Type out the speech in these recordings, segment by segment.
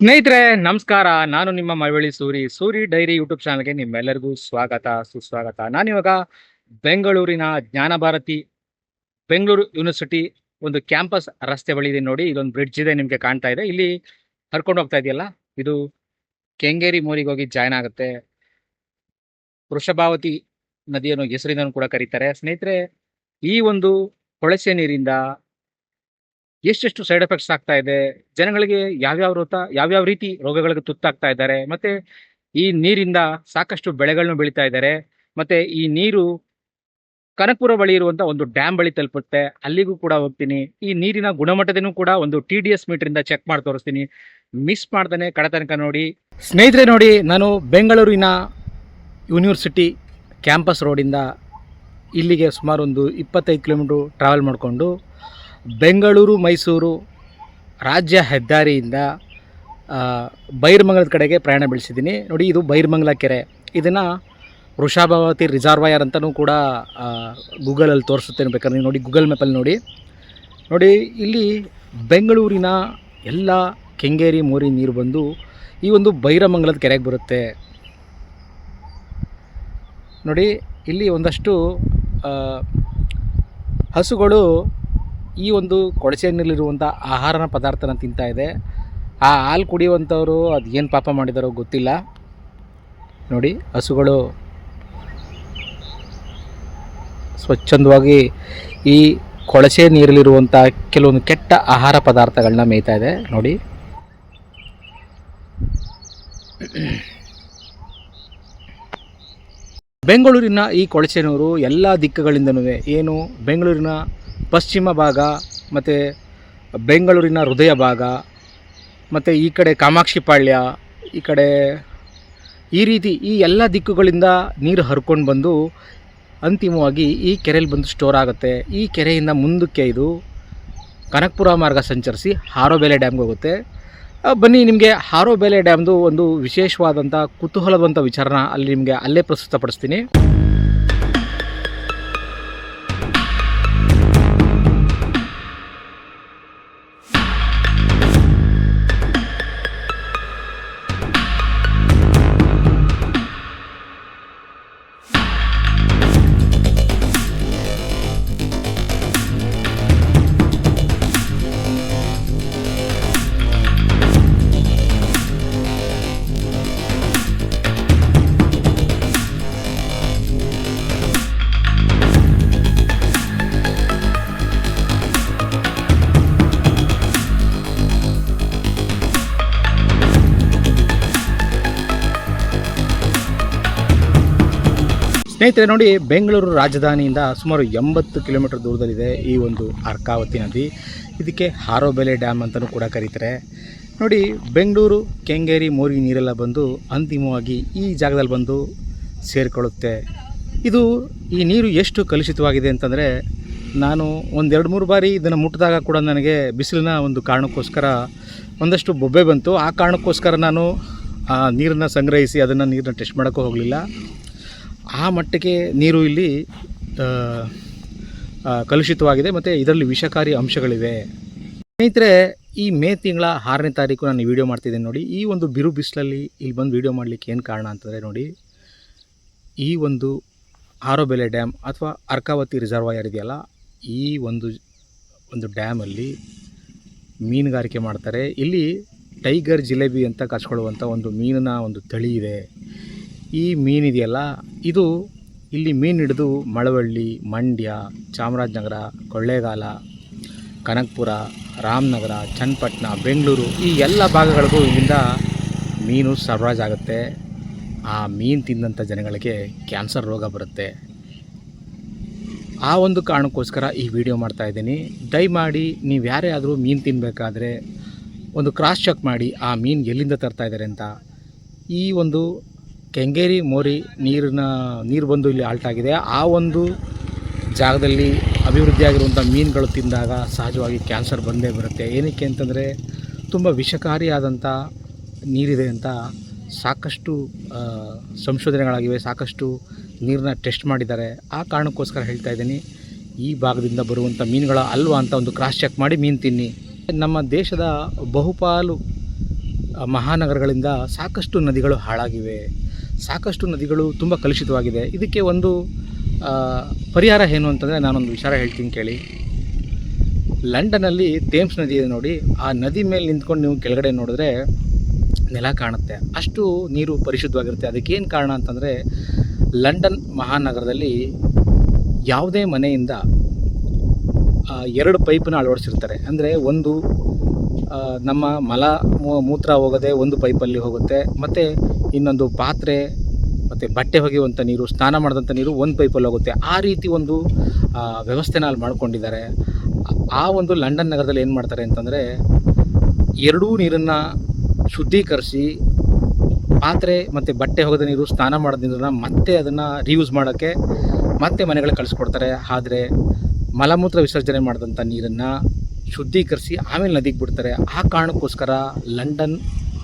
ಸ್ನೇಹಿತರೆ, ನಮಸ್ಕಾರ. ನಾನು ನಿಮ್ಮ ಮಳವಳ್ಳಿ ಸೂರಿ. ಸೂರಿ ಡೈರಿ ಯೂಟ್ಯೂಬ್ ಚಾನಲ್ಗೆ ನಿಮ್ಮೆಲ್ಲರಿಗೂ ಸ್ವಾಗತ, ಸುಸ್ವಾಗತ. ನಾನಿವಾಗ ಬೆಂಗಳೂರಿನ ಜ್ಞಾನಭಾರತಿ, ಬೆಂಗಳೂರು ಯೂನಿವರ್ಸಿಟಿ ಒಂದು ಕ್ಯಾಂಪಸ್ ರಸ್ತೆ ಬಳಿ ಇದೆ ನೋಡಿ. ಇದೊಂದು ಬ್ರಿಡ್ಜ್ ಇದೆ ನಿಮಗೆ ಕಾಣ್ತಾ ಇದೆ. ಇಲ್ಲಿ ಹರ್ಕೊಂಡು ಹೋಗ್ತಾ ಇದೆಯಲ್ಲ? ಇದು ಕೆಂಗೇರಿ ಮೋರಿಗೆ ಹೋಗಿ ಜಾಯ್ನ್ ಆಗುತ್ತೆ. ವೃಷಭಾವತಿ ನದಿಯನ್ನು ಹೆಸರಿನ ಕೂಡ ಕರೀತಾರೆ. ಸ್ನೇಹಿತರೆ, ಈ ಒಂದು ಕೊಳಸೆ ನೀರಿಂದ ಎಷ್ಟೆಷ್ಟು ಸೈಡ್ ಎಫೆಕ್ಟ್ಸ್ ಆಗ್ತಾ ಇದೆ? ಜನಗಳಿಗೆ ಯಾವ್ಯಾವ ರೋತ, ಯಾವ್ಯಾವ ರೀತಿ ರೋಗಗಳಿಗೆ ತುತ್ತಾಗ್ತಾ ಇದ್ದಾರೆ? ಮತ್ತೆ ಈ ನೀರಿಂದ ಸಾಕಷ್ಟು ಬೆಳೆಗಳನ್ನು ಬೆಳೀತಾ ಇದ್ದಾರೆ. ಮತ್ತೆ ಈ ನೀರು ಕನಕಪುರ ಬಳಿ ಇರುವಂತ ಒಂದು ಡ್ಯಾಮ್ ಬಳಿ ತಲುಪುತ್ತೆ. ಅಲ್ಲಿಗೂ ಕೂಡ ಹೋಗ್ತೀನಿ. ಈ ನೀರಿನ ಗುಣಮಟ್ಟದನ್ನು ಕೂಡ ಒಂದು ಟಿ ಡಿ ಎಸ್ ಮೀಟರ್ ಇಂದ ಚೆಕ್ ಮಾಡಿ ತೋರಿಸ್ತೀನಿ. ಮಿಸ್ ಮಾಡ್ತಾನೆ ಕಡೆ ತನಕ ನೋಡಿ. ಸ್ನೇಹಿತರೆ ನೋಡಿ, ನಾನು ಬೆಂಗಳೂರಿನ ಯೂನಿವರ್ಸಿಟಿ ಕ್ಯಾಂಪಸ್ ರೋಡಿಂದ ಇಲ್ಲಿಗೆ ಸುಮಾರು ಒಂದು ಇಪ್ಪತ್ತೈದು ಕಿಲೋಮೀಟ್ರ್ ಟ್ರಾವೆಲ್ ಮಾಡಿಕೊಂಡು ಬೆಂಗಳೂರು, ಮೈಸೂರು ರಾಜ್ಯ ಹೆದ್ದಾರಿಯಿಂದ ಬೈರಮಂಗಲದ ಕಡೆಗೆ ಪ್ರಯಾಣ ಬೆಳೆಸಿದ್ದೀನಿ. ನೋಡಿ, ಇದು ಬೈರಮಂಗಲ ಕೆರೆ. ಇದನ್ನು ವೃಷಾಭಾವತಿ ರಿಸರ್ವಾಯರ್ ಅಂತಲೂ ಕೂಡ ಗೂಗಲಲ್ಲಿ ತೋರಿಸುತ್ತೇನೆ ಬೇಕಾದ್ರೆ ನೀವು ನೋಡಿ, ಗೂಗಲ್ ಮ್ಯಾಪಲ್ಲಿ ನೋಡಿ. ನೋಡಿ, ಇಲ್ಲಿ ಬೆಂಗಳೂರಿನ ಎಲ್ಲ ಕೆಂಗೇರಿ, ಮೋರಿ ನೀರು ಬಂದು ಈ ಒಂದು ಬೈರಮಂಗಲದ ಕೆರೆಗೆ ಬರುತ್ತೆ. ನೋಡಿ, ಇಲ್ಲಿ ಒಂದಷ್ಟು ಹಸುಗಳು ಈ ಒಂದು ಕೊಳಚೆ ಹಣ್ಣಲ್ಲಿರುವಂಥ ಆಹಾರನ ಪದಾರ್ಥನ ತಿಂತಾ ಇದೆ. ಆ ಹಾಲು ಕುಡಿಯುವಂಥವರು ಅದು ಪಾಪ ಮಾಡಿದಾರೋ ಗೊತ್ತಿಲ್ಲ. ನೋಡಿ, ಹಸುಗಳು ಸ್ವಚ್ಛಂದವಾಗಿ ಈ ಕೊಳಚೆ ನೀರಲ್ಲಿರುವಂಥ ಕೆಲವೊಂದು ಕೆಟ್ಟ ಆಹಾರ ಪದಾರ್ಥಗಳನ್ನ ಮೇಯ್ತಾ ಇದೆ. ನೋಡಿ. ಬೆಂಗಳೂರಿನ ಈ ಕೊಳಚೆನೂರು ಎಲ್ಲ ದಿಕ್ಕುಗಳಿಂದನೂ ಏನು ಬೆಂಗಳೂರಿನ ಪಶ್ಚಿಮ ಭಾಗ, ಮತ್ತು ಬೆಂಗಳೂರಿನ ಹೃದಯ ಭಾಗ, ಮತ್ತು ಈ ಕಡೆ ಕಾಮಾಕ್ಷಿ ಪಾಳ್ಯ, ಈ ಕಡೆ ಈ ರೀತಿ ಈ ಎಲ್ಲ ದಿಕ್ಕುಗಳಿಂದ ನೀರು ಹರ್ಕೊಂಡು ಬಂದು ಅಂತಿಮವಾಗಿ ಈ ಕೆರೆಯಲ್ಲಿ ಬಂದು ಸ್ಟೋರ್ ಆಗುತ್ತೆ. ಈ ಕೆರೆಯಿಂದ ಮುಂದಕ್ಕೆ ಇದು ಕನಕಪುರ ಮಾರ್ಗ ಸಂಚರಿಸಿ ಹಾರೋಬೆಲೆ ಡ್ಯಾಮ್ಗೆ ಹೋಗುತ್ತೆ. ಬನ್ನಿ, ನಿಮಗೆ ಹಾರೋಬೆಲೆ ಡ್ಯಾಮ್ದು ಒಂದು ವಿಶೇಷವಾದಂಥ ಕುತೂಹಲವಂಥ ವಿಚಾರನ ಅಲ್ಲಿ ನಿಮಗೆ ಅಲ್ಲೇ ಪ್ರಸ್ತುತಪಡಿಸ್ತೀನಿ. ಸ್ನೇಹಿತರೆ, ನೋಡಿ, ಬೆಂಗಳೂರು ರಾಜಧಾನಿಯಿಂದ ಸುಮಾರು ಎಂಬತ್ತು ಕಿಲೋಮೀಟರ್ ದೂರದಲ್ಲಿದೆ ಈ ಒಂದು ಅರ್ಕಾವತಿ ನದಿ. ಇದಕ್ಕೆ ಹಾರೋಬೆಲೆ ಡ್ಯಾಮ್ ಅಂತಲೂ ಕೂಡ ಕರೀತಾರೆ. ನೋಡಿ, ಬೆಂಗಳೂರು, ಕೆಂಗೇರಿ, ಮೋರಿ ನೀರೆಲ್ಲ ಬಂದು ಅಂತಿಮವಾಗಿ ಈ ಜಾಗದಲ್ಲಿ ಬಂದು ಸೇರಿಕೊಳ್ಳುತ್ತೆ. ಇದು ಈ ನೀರು ಎಷ್ಟು ಕಲುಷಿತವಾಗಿದೆ ಅಂತಂದರೆ, ನಾನು ಒಂದೆರಡು ಮೂರು ಬಾರಿ ಇದನ್ನು ಮುಟ್ಟಿದಾಗ ಕೂಡ ನನಗೆ ಬಿಸಿಲಿನ ಒಂದು ಕಾರಣಕ್ಕೋಸ್ಕರ ಒಂದಷ್ಟು ಬೊಬ್ಬೆ ಬಂತು. ಆ ಕಾರಣಕ್ಕೋಸ್ಕರ ನಾನು ನೀರನ್ನು ಸಂಗ್ರಹಿಸಿ ಅದನ್ನು ನೀರನ್ನ ಟೆಸ್ಟ್ ಮಾಡೋಕ್ಕೂ ಹೋಗಲಿಲ್ಲ. ಆ ಮಟ್ಟಕ್ಕೆ ನೀರು ಇಲ್ಲಿ ಕಲುಷಿತವಾಗಿದೆ ಮತ್ತು ಇದರಲ್ಲಿ ವಿಷಕಾರಿ ಅಂಶಗಳಿವೆ. ಸ್ನೇಹಿತರೆ, ಈ ಮೇ ತಿಂಗಳ ಆರನೇ ತಾರೀಕು ನಾನು ವಿಡಿಯೋ ಮಾಡ್ತಿದ್ದೀನಿ ನೋಡಿ. ಈ ಒಂದು ಬಿರು ಬಿಸಿಲಲ್ಲಿ ಇಲ್ಲಿ ಬಂದು ವಿಡಿಯೋ ಮಾಡಲಿಕ್ಕೆ ಏನು ಕಾರಣ ಅಂತಂದರೆ ನೋಡಿ, ಈ ಒಂದು ಆರೋಬೆಲೆ ಡ್ಯಾಮ್ ಅಥವಾ ಅರ್ಕಾವತಿ ರಿಸರ್ವಾಯರ್ ಇದೆಯಲ್ಲ, ಈ ಒಂದು ಒಂದು ಡ್ಯಾಮಲ್ಲಿ ಮೀನುಗಾರಿಕೆ ಮಾಡ್ತಾರೆ. ಇಲ್ಲಿ ಟೈಗರ್ ಜಿಲೇಬಿ ಅಂತ ಕಚ್ಕೊಳ್ಳುವಂಥ ಒಂದು ಮೀನಿನ ಒಂದು ತಳಿ ಇದೆ. ಈ ಮೀನಿದೆಯಲ್ಲ ಇದು ಇಲ್ಲಿ ಮೀನು ಹಿಡಿದು ಮಳವಳ್ಳಿ, ಮಂಡ್ಯ, ಚಾಮರಾಜನಗರ, ಕೊಳ್ಳೇಗಾಲ, ಕನಕಪುರ, ರಾಮನಗರ, ಚನ್ನಪಟ್ಟಣ, ಬೆಂಗಳೂರು ಈ ಎಲ್ಲ ಭಾಗಗಳಿಗೂ ಇಲ್ಲಿಂದ ಮೀನು ಸರಬರಾಜಾಗುತ್ತೆ ಆ ಮೀನು ತಿಂದಂಥ ಜನಗಳಿಗೆ ಕ್ಯಾನ್ಸರ್ ರೋಗ ಬರುತ್ತೆ. ಆ ಒಂದು ಕಾರಣಕ್ಕೋಸ್ಕರ ಈ ವಿಡಿಯೋ ಮಾಡ್ತಾ ಇದ್ದೀನಿ. ದಯಮಾಡಿ ನೀವು ಯಾರೇ ಆದರೂ ಮೀನು ತಿನ್ನಬೇಕಾದ್ರೆ ಒಂದು ಕ್ರಾಸ್ ಚೆಕ್ ಮಾಡಿ ಆ ಮೀನು ಎಲ್ಲಿಂದ ತರ್ತಾ ಇದ್ದಾರೆ ಅಂತ. ಈ ಒಂದು ಕೆಂಗೇರಿ ಮೋರಿ ನೀರಿನ, ನೀರು ಬಂದು ಇಲ್ಲಿ ಆಲ್ಟಾಗಿದೆ ಆ ಒಂದು ಜಾಗದಲ್ಲಿ ಅಭಿವೃದ್ಧಿಯಾಗಿರುವಂಥ ಮೀನುಗಳು ತಿಂದಾಗ ಸಹಜವಾಗಿ ಕ್ಯಾನ್ಸರ್ ಬಂದೇ ಬರುತ್ತೆ. ಏನಕ್ಕೆ ಅಂತಂದರೆ ತುಂಬ ವಿಷಕಾರಿಯಾದಂಥ ನೀರಿದೆ ಅಂತ ಸಾಕಷ್ಟು ಸಂಶೋಧನೆಗಳಾಗಿವೆ. ಸಾಕಷ್ಟು ನೀರನ್ನ ಟೆಸ್ಟ್ ಮಾಡಿದ್ದಾರೆ. ಆ ಕಾರಣಕ್ಕೋಸ್ಕರ ಹೇಳ್ತಾ ಇದ್ದೀನಿ, ಈ ಭಾಗದಿಂದ ಬರುವಂಥ ಮೀನುಗಳ ಅಲ್ವಾ ಅಂತ ಒಂದು ಕ್ರಾಸ್ ಚೆಕ್ ಮಾಡಿ ಮೀನು ತಿನ್ನಿ. ನಮ್ಮ ದೇಶದ ಬಹುಪಾಲು ಮಹಾನಗರಗಳಿಂದ ಸಾಕಷ್ಟು ನದಿಗಳು ಹಾಳಾಗಿವೆ. ಸಾಕಷ್ಟು ನದಿಗಳು ತುಂಬ ಕಲುಷಿತವಾಗಿದೆ. ಇದಕ್ಕೆ ಒಂದು ಪರಿಹಾರ ಏನು ಅಂತಂದರೆ ನಾನೊಂದು ವಿಚಾರ ಹೇಳ್ತೀನಿ ಕೇಳಿ. ಲಂಡನಲ್ಲಿ ಥೇಮ್ಸ್ ನದಿ ಇದೆ ನೋಡಿ. ಆ ನದಿ ಮೇಲೆ ನಿಂತ್ಕೊಂಡು ನೀವು ಕೆಳಗಡೆ ನೋಡಿದ್ರೆ ನೆಲ ಕಾಣುತ್ತೆ. ಅಷ್ಟು ನೀರು ಪರಿಶುದ್ಧವಾಗಿರುತ್ತೆ. ಅದಕ್ಕೇನು ಕಾರಣ ಅಂತಂದರೆ ಲಂಡನ್ ಮಹಾನಗರದಲ್ಲಿ ಯಾವುದೇ ಮನೆಯಿಂದ ಎರಡು ಪೈಪನ್ನ ಅಳವಡಿಸಿರ್ತಾರೆ. ಅಂದರೆ ಒಂದು ನಮ್ಮ ಮಲ ಮೂತ್ರ ಹೋಗದೆ ಒಂದು ಪೈಪಲ್ಲಿ ಹೋಗುತ್ತೆ. ಮತ್ತು ಇನ್ನೊಂದು ಪಾತ್ರೆ, ಮತ್ತು ಬಟ್ಟೆ ಒಗೆಯುವಂಥ ನೀರು, ಸ್ನಾನ ಮಾಡಿದಂಥ ನೀರು ಒಂದು ಪೈಪಲ್ಲಿ ಹೋಗುತ್ತೆ. ಆ ರೀತಿ ಒಂದು ವ್ಯವಸ್ಥೆನ ಅಲ್ಲಿ ಮಾಡ್ಕೊಂಡಿದ್ದಾರೆ. ಆ- ಆ ಒಂದು ಲಂಡನ್ ನಗರದಲ್ಲಿ ಏನು ಮಾಡ್ತಾರೆ ಅಂತಂದರೆ, ಎರಡೂ ನೀರನ್ನು ಶುದ್ಧೀಕರಿಸಿ, ಪಾತ್ರೆ ಮತ್ತು ಬಟ್ಟೆ ಹೋಗದ ನೀರು, ಸ್ನಾನ ಮಾಡಿದ ನೀರನ್ನು ಮತ್ತೆ ಅದನ್ನು ರೀಯೂಸ್ ಮಾಡೋಕ್ಕೆ ಮತ್ತೆ ಮನೆಗಳಿಗೆ ಕಳಿಸ್ಕೊಡ್ತಾರೆ. ಆದರೆ ಮಲಮೂತ್ರ ವಿಸರ್ಜನೆ ಮಾಡಿದಂಥ ನೀರನ್ನು ಶುದ್ಧೀಕರಿಸಿ ಆಮೇಲೆ ನದಿಗೆ ಬಿಡ್ತಾರೆ. ಆ ಕಾರಣಕ್ಕೋಸ್ಕರ ಲಂಡನ್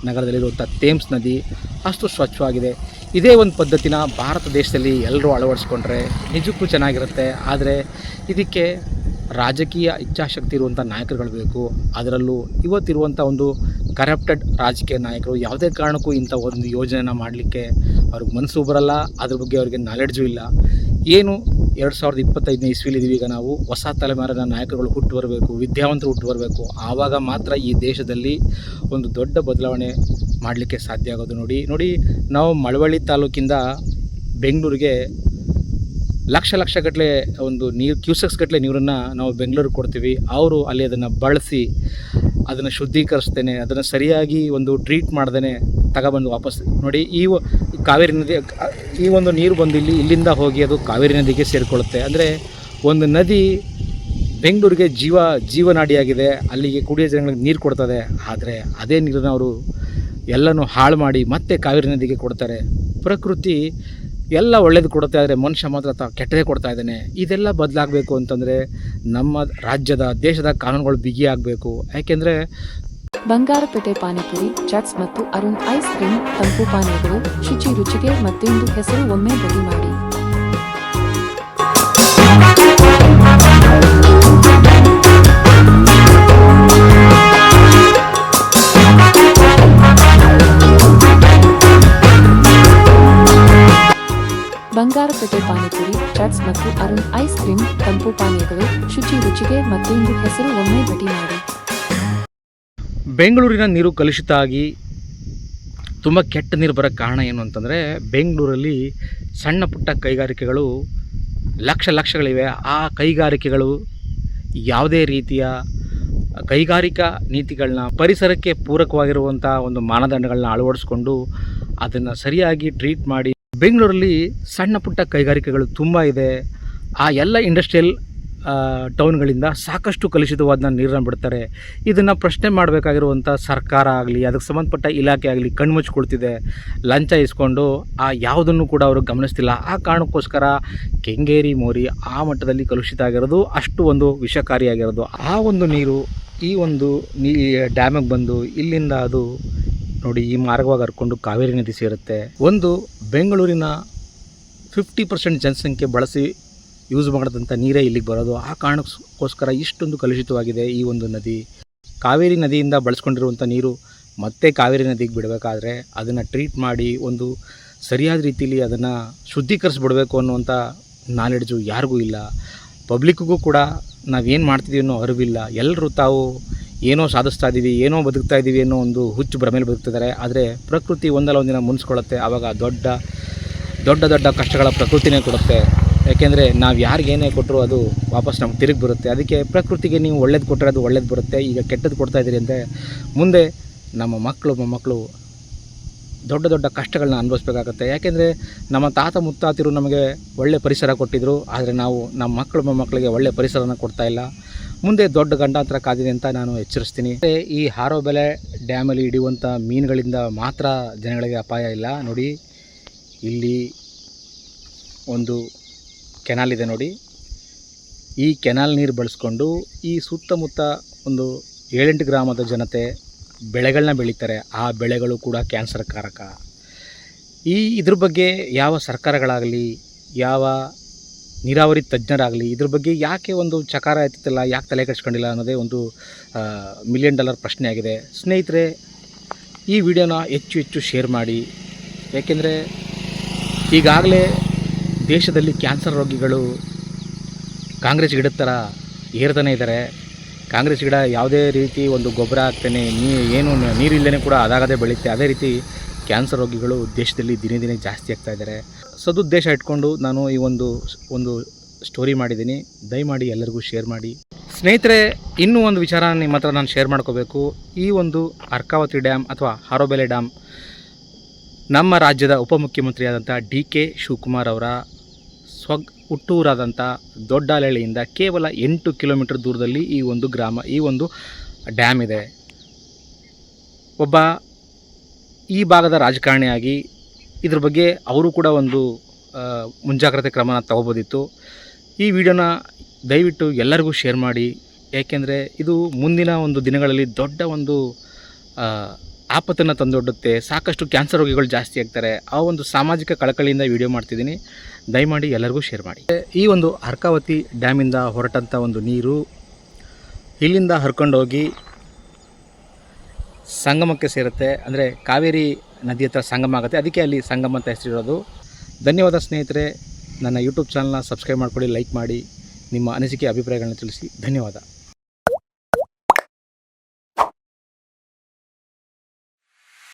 ನಗರದಲ್ಲಿರುವಂಥ ಥೇಮ್ಸ್ ನದಿ ಅಷ್ಟು ಸ್ವಚ್ಛವಾಗಿದೆ. ಇದೇ ಒಂದು ಪದ್ಧತಿನ ಭಾರತ ದೇಶದಲ್ಲಿ ಎಲ್ಲರೂ ಅಳವಡಿಸ್ಕೊಂಡ್ರೆ ನಿಜಕ್ಕೂ ಚೆನ್ನಾಗಿರುತ್ತೆ. ಆದರೆ ಇದಕ್ಕೆ ರಾಜಕೀಯ ಇಚ್ಛಾಶಕ್ತಿ ಇರುವಂಥ ನಾಯಕರುಗಳು ಬೇಕು. ಅದರಲ್ಲೂ ಇವತ್ತಿರುವಂಥ ಒಂದು ಕರಪ್ಟೆಡ್ ರಾಜಕೀಯ ನಾಯಕರು ಯಾವುದೇ ಕಾರಣಕ್ಕೂ ಇಂಥ ಒಂದು ಯೋಜನೆನ ಮಾಡಲಿಕ್ಕೆ ಅವ್ರಿಗೆ ಮನಸ್ಸು ಬರಲ್ಲ. ಅದ್ರ ಬಗ್ಗೆ ಅವ್ರಿಗೆ ನಾಲೆಡ್ಜು ಇಲ್ಲ. ಏನು ಎರಡು ಸಾವಿರದ ಇಪ್ಪತ್ತೈದನೇ ಇಸ್ವಿಲಿ ಇದೀವಿ ಈಗ ನಾವು ಹೊಸ ತಲೆಮಾರಿನ ನಾಯಕರುಗಳು ಹುಟ್ಟು ಬರಬೇಕು, ವಿದ್ಯಾವಂತರು ಹುಟ್ಟು ಬರಬೇಕು, ಆವಾಗ ಮಾತ್ರ ಈ ದೇಶದಲ್ಲಿ ಒಂದು ದೊಡ್ಡ ಬದಲಾವಣೆ ಮಾಡಲಿಕ್ಕೆ ಸಾಧ್ಯ ಆಗೋದು ನೋಡಿ. ನೋಡಿ, ನಾವು ಮಳವಳ್ಳಿ ತಾಲೂಕಿಂದ ಬೆಂಗಳೂರಿಗೆ ಲಕ್ಷ ಲಕ್ಷ ಗಟ್ಟಲೆ ಒಂದು ನೀರು, ಕ್ಯೂಸೆಕ್ಸ್ ಗಟ್ಟಲೆ ನೀರನ್ನು ನಾವು ಬೆಂಗಳೂರಿಗೆ ಕೊಡ್ತೀವಿ. ಅವರು ಅಲ್ಲಿ ಅದನ್ನು ಬಳಸಿ ಅದನ್ನು ಶುದ್ಧೀಕರಿಸ್ತೇನೆ, ಅದನ್ನು ಸರಿಯಾಗಿ ಒಂದು ಟ್ರೀಟ್ ಮಾಡ್ದೇ ತಗೊಬಂದು ವಾಪಸ್, ನೋಡಿ, ಈ ಕಾವೇರಿ ನದಿ, ಈ ಒಂದು ನೀರು ಬಂದು ಇಲ್ಲಿ, ಇಲ್ಲಿಂದ ಹೋಗಿ ಅದು ಕಾವೇರಿ ನದಿಗೆ ಸೇರಿಕೊಳ್ಳುತ್ತೆ. ಅಂದರೆ ಒಂದು ನದಿ ಬೆಂಗಳೂರಿಗೆ ಜೀವ, ಜೀವನಾಡಿಯಾಗಿದೆ. ಅಲ್ಲಿಗೆ ಕುಡಿಯೋ ಜನಗಳಿಗೆ ನೀರು ಕೊಡ್ತದೆ. ಆದರೆ ಅದೇ ನೀರನ್ನು ಅವರು ಎಲ್ಲನೂ ಹಾಳು ಮಾಡಿ ಮತ್ತೆ ಕಾವೇರಿ ನದಿಗೆ ಕೊಡ್ತಾರೆ. ಪ್ರಕೃತಿ ಎಲ್ಲ ಒಳ್ಳೇದು ಕೊಡುತ್ತೆ, ಆದರೆ ಮನುಷ್ಯ ಮಾತ್ರ ತ, ಕೆಟ್ಟದೇ ಕೊಡ್ತಾ ಇದ್ದಾನೆ. ಇದೆಲ್ಲ ಬದಲಾಗಬೇಕು ಅಂತಂದರೆ ನಮ್ಮ ರಾಜ್ಯದ, ದೇಶದ ಕಾನೂನುಗಳು ಬಿಗಿಯಾಗಬೇಕು. ಯಾಕೆಂದರೆ ಬಂಗಾರಪೇಟೆ ಪಾನಿಪುರಿ, ಚಟ್ಸ್ ಮತ್ತು ಅರುಣ್ ಐಸ್ ಕ್ರೀಮ್, ತಂಪು ಪಾನೀಯಗಳು, ಶುಚಿ ರುಚಿಗೆ ಮತ್ತೊಂದು ಹೆಸರು ಒಮ್ಮೆ ಬದಿ ಮಾಡಿ. ಬಂಗಾರಪೇಟೆ ಪಾನಿಪುರಿ, ಚಟ್ಸ್ ಮತ್ತು ಅರುಣ್ ಐಸ್ ಕ್ರೀಮ್, ತಂಪು ಪಾನೀಯಗಳು, ಶುಚಿ ರುಚಿಗೆ ಮತ್ತೊಂದು ಹೆಸರು ಒಮ್ಮೆ ಭೇಟಿ ಮಾಡಿ. ಬೆಂಗಳೂರಿನ ನೀರು ಕಲುಷಿತ ಆಗಿ ತುಂಬ ಕೆಟ್ಟ ನೀರು ಬರೋಕ್ಕೆ ಕಾರಣ ಏನು ಅಂತಂದರೆ ಬೆಂಗಳೂರಲ್ಲಿ ಸಣ್ಣ ಪುಟ್ಟ ಕೈಗಾರಿಕೆಗಳು ಲಕ್ಷ ಲಕ್ಷಗಳಿವೆ. ಆ ಕೈಗಾರಿಕೆಗಳು ಯಾವುದೇ ರೀತಿಯ ಕೈಗಾರಿಕಾ ನೀತಿಗಳನ್ನ ಪರಿಸರಕ್ಕೆ ಪೂರಕವಾಗಿರುವಂಥ ಒಂದು ಮಾನದಂಡಗಳನ್ನ ಅಳವಡಿಸ್ಕೊಂಡು ಅದನ್ನು ಸರಿಯಾಗಿ ಟ್ರೀಟ್ ಮಾಡಿ ಬೆಂಗಳೂರಲ್ಲಿ ಸಣ್ಣ ಪುಟ್ಟ ಕೈಗಾರಿಕೆಗಳು ತುಂಬ ಇದೆ. ಆ ಎಲ್ಲ ಇಂಡಸ್ಟ್ರಿಯಲ್ ಟೌನ್ಗಳಿಂದ ಸಾಕಷ್ಟು ಕಲುಷಿತವಾದ ನೀರನ್ನು ಬಿಡ್ತಾರೆ. ಇದನ್ನು ಪ್ರಶ್ನೆ ಮಾಡಬೇಕಾಗಿರುವಂಥ ಸರ್ಕಾರ ಆಗಲಿ, ಅದಕ್ಕೆ ಸಂಬಂಧಪಟ್ಟ ಇಲಾಖೆ ಆಗಲಿ ಕಣ್ಮುಚ್ಕೊಳ್ತಿದೆ ಲಂಚ ಇಸ್ಕೊಂಡು ಆ ಯಾವುದನ್ನು ಕೂಡ ಅವರು ಗಮನಿಸ್ತಿಲ್ಲ. ಆ ಕಾರಣಕ್ಕೋಸ್ಕರ ಕೆಂಗೇರಿ ಮೋರಿ ಆ ಮಟ್ಟದಲ್ಲಿ ಕಲುಷಿತ ಆಗಿರೋದು, ಅಷ್ಟು ಒಂದು ವಿಷಕಾರಿಯಾಗಿರೋದು ಆ ಒಂದು ನೀರು, ಈ ಒಂದು ನೀ ಡ್ಯಾಮಿಗೆ ಬಂದು ಇಲ್ಲಿಂದ ಅದು ನೋಡಿ ಈ ಮಾರ್ಗವಾಗಿ ಹರ್ಕೊಂಡು ಕಾವೇರಿ ನದಿ ಸೇರುತ್ತೆ. ಒಂದು ಬೆಂಗಳೂರಿನ ಫಿಫ್ಟಿ ಪರ್ಸೆಂಟ್ ಜನಸಂಖ್ಯೆ ಬಳಸಿ ಯೂಸ್ ಮಾಡಿದಂಥ ನೀರೇ ಇಲ್ಲಿಗೆ ಬರೋದು. ಆ ಕಾರಣಕ್ಕೋಸ್ಕರ ಇಷ್ಟೊಂದು ಕಲುಷಿತವಾಗಿದೆ ಈ ಒಂದು ನದಿ. ಕಾವೇರಿ ನದಿಯಿಂದ ಬಳಸ್ಕೊಂಡಿರುವಂಥ ನೀರು ಮತ್ತೆ ಕಾವೇರಿ ನದಿಗೆ ಬಿಡಬೇಕಾದ್ರೆ ಅದನ್ನು ಟ್ರೀಟ್ ಮಾಡಿ ಒಂದು ಸರಿಯಾದ ರೀತಿಯಲ್ಲಿ ಅದನ್ನು ಶುದ್ಧೀಕರಿಸ್ಬಿಡಬೇಕು ಅನ್ನುವಂಥ ನಾಲೆಡ್ಜು ಯಾರಿಗೂ ಇಲ್ಲ. ಪಬ್ಲಿಕ್ಕಿಗೂ ಕೂಡ ನಾವೇನು ಮಾಡ್ತಿದ್ದೀವಿ ಅನ್ನೋ ಅರಿವಿಲ್ಲ. ಎಲ್ಲರೂ ತಾವು ಏನೋ ಸಾಧಿಸ್ತಾ ಇದ್ದೀವಿ ಏನೋ ಬದುಕ್ತಾ ಇದ್ದೀವಿ ಅನ್ನೋ ಒಂದು ಹುಚ್ಚು ಭ್ರಮೆಯಲ್ಲಿ ಬದುಕ್ತಿದ್ದಾರೆ. ಆದರೆ ಪ್ರಕೃತಿ ಒಂದಲ್ಲ ಒಂದಿನ ಮುನ್ಸ್ಕೊಳ್ಳುತ್ತೆ ಆವಾಗ ದೊಡ್ಡ ದೊಡ್ಡ ದೊಡ್ಡ ಕಷ್ಟಗಳ ಪ್ರಕೃತಿನೇ ಕೊಡುತ್ತೆ. ಯಾಕೆಂದರೆ ನಾವು ಯಾರಿಗೇನೇ ಕೊಟ್ಟರು ಅದು ವಾಪಸ್ ನಮ್ಗೆ ತಿರುಗಿ ಬರುತ್ತೆ. ಅದಕ್ಕೆ ಪ್ರಕೃತಿಗೆ ನೀವು ಒಳ್ಳೇದು ಕೊಟ್ಟರೆ ಅದು ಒಳ್ಳೇದು ಬರುತ್ತೆ. ಈಗ ಕೆಟ್ಟದ್ದು ಕೊಡ್ತಾ ಇದ್ದೀರಿ ಅಂದರೆ ಮುಂದೆ ನಮ್ಮ ಮಕ್ಕಳು ಮೊಮ್ಮಕ್ಕಳು ದೊಡ್ಡ ದೊಡ್ಡ ಕಷ್ಟಗಳನ್ನ ಅನುಭವಿಸ್ಬೇಕಾಗತ್ತೆ. ಯಾಕೆಂದರೆ ನಮ್ಮ ತಾತ ಮುತ್ತಾತಿರು ನಮಗೆ ಒಳ್ಳೆ ಪರಿಸರ ಕೊಟ್ಟಿದ್ದರು ಆದರೆ ನಾವು ನಮ್ಮ ಮಕ್ಕಳು ಮೊಮ್ಮಕ್ಕಳಿಗೆ ಒಳ್ಳೆ ಪರಿಸರನ ಕೊಡ್ತಾ ಇಲ್ಲ. ಮುಂದೆ ದೊಡ್ಡ ಗಂಡಾಂತರ ಕಾದಿದೆ ಅಂತ ನಾನು ಎಚ್ಚರಿಸ್ತೀನಿ. ಈ ಈ ಹಾರೋಬೆಲೆ ಡ್ಯಾಮಲ್ಲಿ ಹಿಡಿಯುವಂಥ ಮೀನುಗಳಿಂದ ಮಾತ್ರ ಜನಗಳಿಗೆ ಅಪಾಯ ಇಲ್ಲ. ನೋಡಿ, ಇಲ್ಲಿ ಒಂದು ಕೆನಾಲ್ ಇದೆ ನೋಡಿ. ಈ ಕೆನಾಲ್ ನೀರು ಬಳಸ್ಕೊಂಡು ಈ ಸುತ್ತಮುತ್ತ ಒಂದು ಏಳೆಂಟು ಗ್ರಾಮದ ಜನತೆ ಬೆಳೆಗಳನ್ನ ಬೆಳೀತಾರೆ. ಆ ಬೆಳೆಗಳು ಕೂಡ ಕ್ಯಾನ್ಸರ್ ಕಾರಕ ಈ ಇದ್ರ ಬಗ್ಗೆ ಯಾವ ಸರ್ಕಾರಗಳಾಗಲಿ, ಯಾವ ನೀರಾವರಿ ತಜ್ಞರಾಗಲಿ, ಇದ್ರ ಬಗ್ಗೆ ಯಾಕೆ ಒಂದು ಚಕಾರ ಎತ್ತಿಲ್ಲ ಯಾಕೆ ತಲೆ ಕೆಡಿಸ್ಕೊಂಡಿಲ್ಲ ಅನ್ನೋದೇ ಒಂದು ಮಿಲಿಯನ್ ಡಾಲರ್ ಪ್ರಶ್ನೆ ಆಗಿದೆ. ಸ್ನೇಹಿತರೆ, ಈ ವಿಡಿಯೋನ ಹೆಚ್ಚು ಹೆಚ್ಚು ಶೇರ್ ಮಾಡಿ. ಏಕೆಂದರೆ ಈಗಾಗಲೇ ದೇಶದಲ್ಲಿ ಕ್ಯಾನ್ಸರ್ ರೋಗಿಗಳು ಕಾಂಗ್ರೆಸ್ ಗಿಡದ ಥರ ಏರ್ತಾನೆ ಇದ್ದಾರೆ. ಕಾಂಗ್ರೆಸ್ ಗಿಡ ಯಾವುದೇ ರೀತಿ ಒಂದು ಗೊಬ್ಬರ ಹಾಕ್ತಾನೆ ನೀ ಏನು ನೀರಿಲ್ಲದೇ ಕೂಡ ಅದಾಗದೇ ಬೆಳೆಯುತ್ತೆ. ಅದೇ ರೀತಿ ಕ್ಯಾನ್ಸರ್ ರೋಗಿಗಳು ದೇಶದಲ್ಲಿ ದಿನೇ ದಿನೇ ಜಾಸ್ತಿ ಆಗ್ತಾ ಇದ್ದಾರೆ. ಸದುದ್ದೇಶ ಇಟ್ಕೊಂಡು ನಾನು ಈ ಒಂದು ಒಂದು ಸ್ಟೋರಿ ಮಾಡಿದ್ದೀನಿ. ದಯಮಾಡಿ ಎಲ್ಲರಿಗೂ ಶೇರ್ ಮಾಡಿ. ಸ್ನೇಹಿತರೆ, ಇನ್ನೂ ಒಂದು ವಿಚಾರ ನಿಮ್ಮ ಹತ್ರ ನಾನು ಶೇರ್ ಮಾಡ್ಕೋಬೇಕು. ಈ ಒಂದು ಅರ್ಕಾವತಿ ಡ್ಯಾಮ್ ಅಥವಾ ಹಾರೋಬೆಲೆ ಡ್ಯಾಮ್ ನಮ್ಮ ರಾಜ್ಯದ ಉಪಮುಖ್ಯಮಂತ್ರಿಯಾದಂಥ ಡಿ ಕೆ ಶಿವಕುಮಾರ್ ಅವರ ಸ್ವಗ್ ಹುಟ್ಟೂರಾದಂಥ ದೊಡ್ಡಾಲಹಳ್ಳಿಯಿಂದ ಕೇವಲ ಎಂಟು ಕಿಲೋಮೀಟರ್ ದೂರದಲ್ಲಿ ಈ ಒಂದು ಗ್ರಾಮ, ಈ ಒಂದು ಡ್ಯಾಮ್ ಇದೆ. ಒಬ್ಬ ಈ ಭಾಗದ ರಾಜಕಾರಣಿಯಾಗಿ ಇದ್ರ ಬಗ್ಗೆ ಅವರು ಕೂಡ ಒಂದು ಮುಂಜಾಗ್ರತೆ ಕ್ರಮನ ತಗೋಬೋದಿತ್ತು. ಈ ವಿಡಿಯೋನ ದಯವಿಟ್ಟು ಎಲ್ಲರಿಗೂ ಶೇರ್ ಮಾಡಿ. ಏಕೆಂದರೆ ಇದು ಮುಂದಿನ ಒಂದು ದಿನಗಳಲ್ಲಿ ದೊಡ್ಡ ಒಂದು ಆಪತ್ತನ್ನು ತಂದೊಡ್ಡುತ್ತೆ, ಸಾಕಷ್ಟು ಕ್ಯಾನ್ಸರ್ ರೋಗಿಗಳು ಜಾಸ್ತಿ ಆಗ್ತಾರೆ. ಆ ಒಂದು ಸಾಮಾಜಿಕ ಕಳಕಳಿಯಿಂದ ವಿಡಿಯೋ ಮಾಡ್ತಿದ್ದೀನಿ. ದಯಮಾಡಿ ಎಲ್ಲರಿಗೂ ಶೇರ್ ಮಾಡಿ. ಈ ಒಂದು ಅರ್ಕಾವತಿ ಡ್ಯಾಮಿಂದ ಹೊರಟಂಥ ಒಂದು ನೀರು ಇಲ್ಲಿಂದ ಹರ್ಕೊಂಡೋಗಿ ಸಂಗಮಕ್ಕೆ ಸೇರುತ್ತೆ. ಅಂದರೆ ಕಾವೇರಿ ನದಿ ಹತ್ರ ಸಂಗಮ ಆಗುತ್ತೆ. ಅದಕ್ಕೆ ಅಲ್ಲಿ ಸಂಗಮ ಅಂತ ಹೆಸರಿರೋದು. ಧನ್ಯವಾದ ಸ್ನೇಹಿತರೆ. ನನ್ನ ಯೂಟ್ಯೂಬ್ ಚಾನಲ್ನ ಸಬ್ಸ್ಕ್ರೈಬ್ ಮಾಡ್ಕೊಳ್ಳಿ, ಲೈಕ್ ಮಾಡಿ, ನಿಮ್ಮ ಅನಿಸಿಕೆ, ಅಭಿಪ್ರಾಯಗಳನ್ನ ತಿಳಿಸಿ. ಧನ್ಯವಾದ.